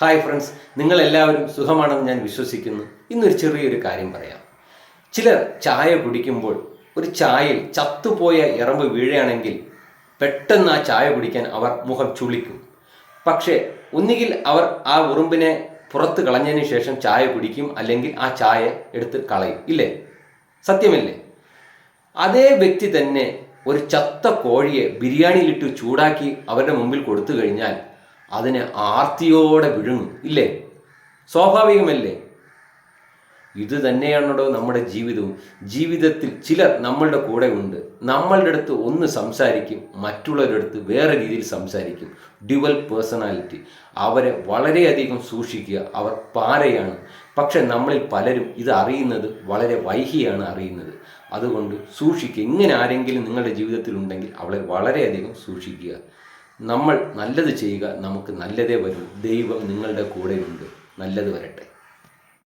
Hi friends നിങ്ങളെല്ലാവരും സുഖമാണെന്ന് ഞാൻ വിശ്വസിക്കുന്നു. ഇന്നൊരു ചെറിയൊരു കാര്യം പറയാം. ചിലർ ചായ കുടിക്കുമ്പോൾ ഒരു ചായയിൽ ചത്തുപോയ ഇറമ്പ് വീഴുകയാണെങ്കിൽ പെട്ടെന്ന് ആ ചായ കുടിക്കാൻ അവർ മുഖം ചുളിക്കും. പക്ഷേ ഒന്നുകിൽ അവർ ആ ഉറുമ്പിനെ പുറത്ത് കളഞ്ഞതിന് ശേഷം ചായ കുടിക്കും അല്ലെങ്കിൽ ആ ചായ എടുത്ത് കളയും. ഇല്ലേ? സത്യമല്ലേ? അതേ വ്യക്തി തന്നെ ഒരു ചത്ത കോഴിയെ ബിരിയാണിയിലിട്ട് ചൂടാക്കി അവരുടെ മുമ്പിൽ കൊടുത്തു കഴിഞ്ഞാൽ അതിനെ ആർത്തിയോടെ വിഴുങ്ങും ഇല്ലേ? സ്വാഭാവികമല്ലേ? ഇത് തന്നെയാണോ നമ്മുടെ ജീവിതവും. ജീവിതത്തിൽ ചിലർ നമ്മളുടെ കൂടെ ഉണ്ട്. നമ്മളുടെ അടുത്ത് ഒന്ന് സംസാരിക്കും മറ്റുള്ളവരുടെ അടുത്ത് വേറെ രീതിയിൽ സംസാരിക്കും. Dual personality. അവരെ വളരെയധികം സൂക്ഷിക്കുക. അവർ പാരയാണ്. പക്ഷെ നമ്മളിൽ പലരും ഇത് അറിയുന്നത് വളരെ വൈകിയാണ് അറിയുന്നത്. അതുകൊണ്ട് സൂക്ഷിക്കുക. ഇങ്ങനെ ആരെങ്കിലും നിങ്ങളുടെ ജീവിതത്തിൽ ഉണ്ടെങ്കിൽ അവളെ വളരെയധികം സൂക്ഷിക്കുക. നമ്മൾ നല്ലത് ചെയ്യുക നമുക്ക് നല്ലതേ വരൂ. ദൈവം നിങ്ങളുടെ കൂടെയുണ്ട്. നല്ലത് വരട്ടെ.